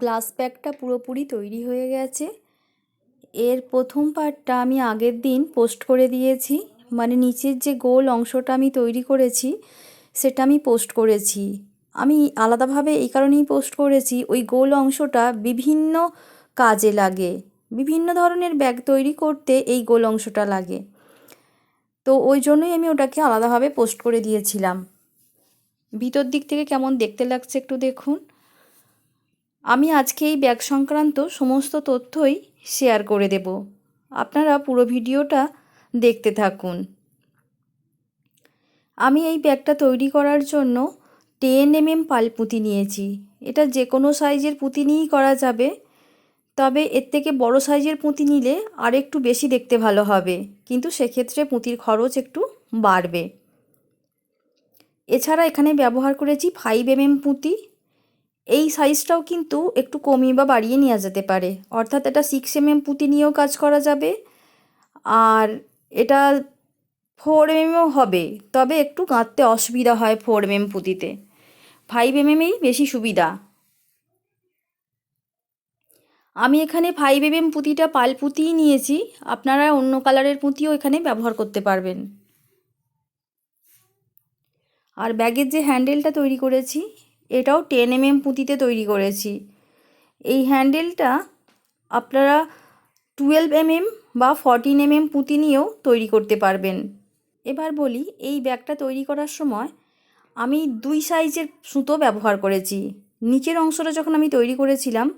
Glass ব্যাগটা পুরোপুরি তৈরি হয়ে গেছে। এর প্রথম পার্টটা আমি আগের দিন পোস্ট করে দিয়েছি। মানে নিচের যে গোল অংশটা আমি তৈরি করেছি, সেটা আমি পোস্ট করেছি। আমি আলাদাভাবে এই কারণেই পোস্ট করেছি, ওই গোল অংশটা বিভিন্ন কাজে লাগে। বিভিন্ন ধরনের ব্যাগ তৈরি করতে এই গোল অংশটা লাগে। তো ওই জন্যই আমি ওটাকে আলাদাভাবে পোস্ট করে দিয়েছিলাম। ভিতর দিক থেকে কেমন দেখতে লাগছে একটু দেখুন। আমি আজকে এই ব্যাগ সংক্রান্ত সমস্ত তথ্যই শেয়ার করে দেব। আপনারা পুরো ভিডিওটা দেখতে থাকুন। আমি এই ব্যাগটা তৈরি করার জন্য টেন এম এম পাল পুঁতি নিয়েছি। এটা যে কোনো সাইজের পুঁতি নিয়েই করা যাবে। তবে এর থেকে বড় সাইজের পুঁতি নিলে আর একটু বেশি দেখতে ভালো হবে। কিন্তু সেক্ষেত্রে পুঁতির খরচ একটু বাড়বে। এছাড়া এখানে ব্যবহার করেছি ফাইভ এম এম পুঁতি। এই সাইজটাও কিন্তু একটু কমিয়ে বা বাড়িয়ে নেওয়া যেতে পারে। অর্থাৎ এটা সিক্স এম এম পুঁতি নিয়েও কাজ করা যাবে। আর এটা ফোর এমএমও হবে, তবে একটু গাঁথতে অসুবিধা হয় ফোর এমএম পুঁতিতে। ফাইভ এমএমেই বেশি সুবিধা। আমি এখানে ফাইভ এমএম পুঁতিটা পাল পুঁতিই নিয়েছি। আপনারা অন্য কালারের পুঁতিও এখানে ব্যবহার করতে পারবেন। আর ব্যাগের যে হ্যান্ডেলটা তৈরি করেছি এটাও টেন এমএম পুঁতিতে তৈরি করেছি। এই হ্যান্ডেলটা আপনারা টুয়েলভ এমএম বা ফরটিন এমএম পুঁতি নিয়েও তৈরি করতে পারবেন। এবার বলি, এই ব্যাগটা তৈরি করার সময় আমি দুই সাইজের সুতো ব্যবহার করেছি। নিচের অংশটা যখন আমি তৈরি করেছিলাম,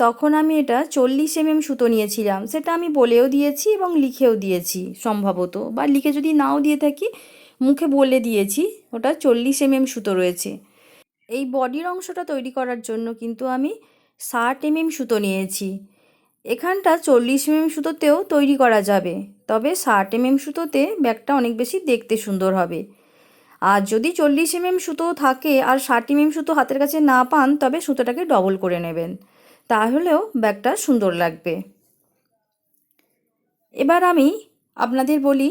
তখন আমি এটা চল্লিশ এমএম সুতো নিয়েছিলাম। সেটা আমি বলেও দিয়েছি এবং লিখেও দিয়েছি সম্ভবত, বা লিখে যদি নাও দিয়ে থাকি, মুখে বলে দিয়েছি, ওটা চল্লিশ এমএম সুতো রয়েছে। এই বডির অংশটা তৈরি করার জন্য কিন্তু আমি ষাট এমএম সুতো নিয়েছি। এখানটা চল্লিশ এমএম সুতোতেও তৈরি করা যাবে, তবে ষাট এমএম সুতোতে ব্যাগটা অনেক বেশি দেখতে সুন্দর হবে। আর যদি চল্লিশ এমএম সুতো থাকে আর ষাট এমএম সুতো হাতের কাছে না পান, তবে সুতোটাকে ডবল করে নেবেন। তাহলেও ব্যাগটা সুন্দর লাগবে। এবার আমি আপনাদের বলি,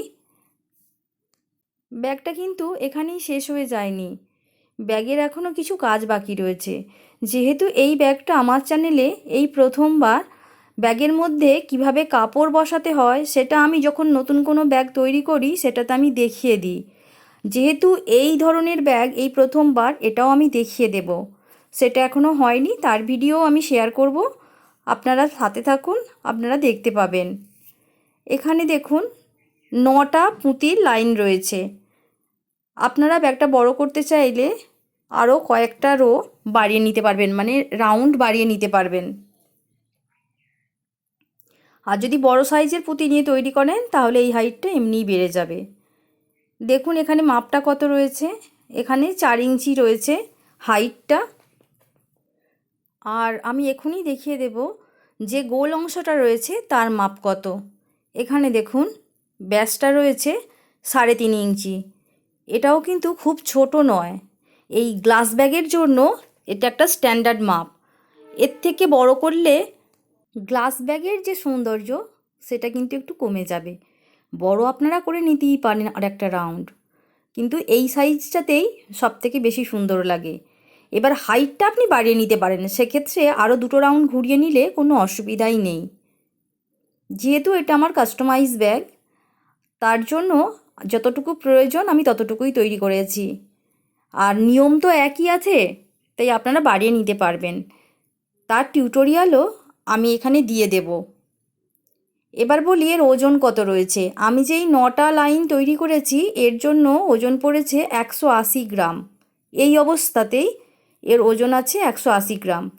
ব্যাগটা কিন্তু এখানেই শেষ হয়ে যায়নি। ব্যাগের এখনও কিছু কাজ বাকি রয়েছে। যেহেতু এই ব্যাগটা আমার চ্যানেলে এই প্রথমবার, ব্যাগের মধ্যে কীভাবে কাপড় বসাতে হয় সেটা আমি যখন নতুন কোনো ব্যাগ তৈরি করি, সেটাতে আমি দেখিয়ে দিই। যেহেতু এই ধরনের ব্যাগ এই প্রথমবার, এটাও আমি দেখিয়ে দেব। সেটা এখনও হয়নি, তার ভিডিও আমি শেয়ার করব। আপনারা সাথে থাকুন, আপনারা দেখতে পাবেন। এখানে দেখুন, নটা পুঁতির লাইন রয়েছে। আপনারা ব্যাগটা বড় করতে চাইলে আরও কয়েকটা রো বাড়িয়ে নিতে পারবেন মানে রাউন্ড বাড়িয়ে নিতে পারবেন। আর যদি বড় সাইজের পুঁতি নিয়ে তৈরি করেন, তাহলে এই হাইটটা এমনিই বেড়ে যাবে। দেখুন এখানে মাপটা কত রয়েছে। এখানে চার ইঞ্চি রয়েছে হাইটটা। আর আমি এখনই দেখিয়ে দেব যে গোল অংশটা রয়েছে, তার মাপ কত। এখানে দেখুন, ব্যাসটা রয়েছে সাড়ে তিন ইঞ্চি। এটাও কিন্তু খুব ছোট নয়। এই গ্লাস ব্যাগের জন্য এটা একটা স্ট্যান্ডার্ড মাপ। এর থেকে বড় করলে গ্লাস ব্যাগের যে সৌন্দর্য, সেটা কিন্তু একটু কমে যাবে। বড় আপনারা করে নিতেই পারেন আর একটা রাউন্ড। কিন্তু এই সাইজটাতেই সব থেকে বেশি সুন্দর লাগে। এবার হাইটটা আপনি বাড়িয়ে নিতে পারেন। সেক্ষেত্রে আরও দুটো রাউন্ড ঘুরিয়ে নিলে কোনো অসুবিধাই নেই। যেহেতু এটা আমার কাস্টমাইজ ব্যাগ তার জন্য যতটুকু প্রয়োজন আমি ততটুকুই তৈরি করেছি। আর নিয়ম তো একই আছে, তাই আপনারা বাড়িয়ে নিতে পারবেন। তার টিউটোরিয়ালও আমি এখানে দিয়ে দেব। এবার বলি এর ওজন কত রয়েছে। আমি যেই নটা লাইন তৈরি করেছি, এর জন্য ওজন পড়েছে একশো আশি গ্রাম। এই অবস্থাতেই এর ওজন আছে একশো আশি গ্রাম।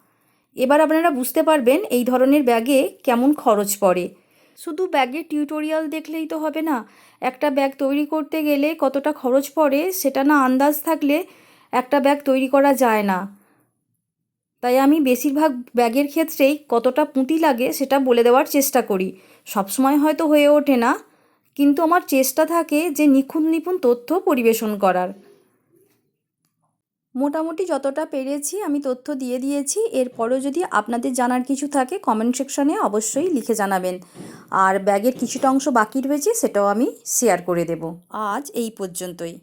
এবার আপনারা বুঝতে পারবেন এই ধরনের ব্যাগে কেমন খরচ পড়ে। শুধু ব্যাগের টিউটোরিয়াল দেখলেই তো হবে না। একটা ব্যাগ তৈরি করতে গেলে কতটা খরচ পড়ে সেটা না আন্দাজ থাকলে একটা ব্যাগ তৈরি করা যায় না। তাই আমি বেশিরভাগ ব্যাগের ক্ষেত্রেই কতটা পুঁতি লাগে সেটা বলে দেওয়ার চেষ্টা করি। সবসময় হয়তো হয়ে ওঠে না, কিন্তু আমার চেষ্টা থাকে যে নিখুঁত নিপুণ তথ্য পরিবেশন করার। মোটামুটি যতটা পেরেছি আমি তথ্য দিয়ে দিয়েছি। এরপরও যদি আপনাদের জানার কিছু থাকে কমেন্ট সেকশনে অবশ্যই লিখে জানাবেন। আর ব্যাগের কিছুটা অংশ বাকি রয়েছে, সেটাও আমি শেয়ার করে দেব। আজ এই পর্যন্তই।